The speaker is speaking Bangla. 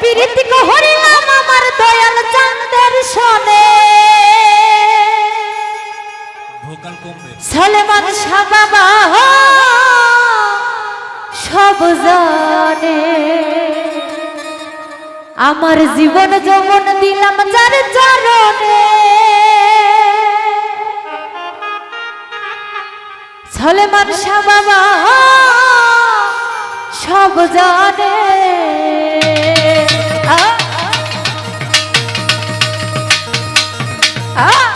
প্রীতি আমার দয়াল চাঁদের সনে। সলেমান শাহ বাবা সব জানে। আমার জীবন যৌবন দিলাম যার চরণে। সলেমান শাহ বাবা সব জানে। Ah!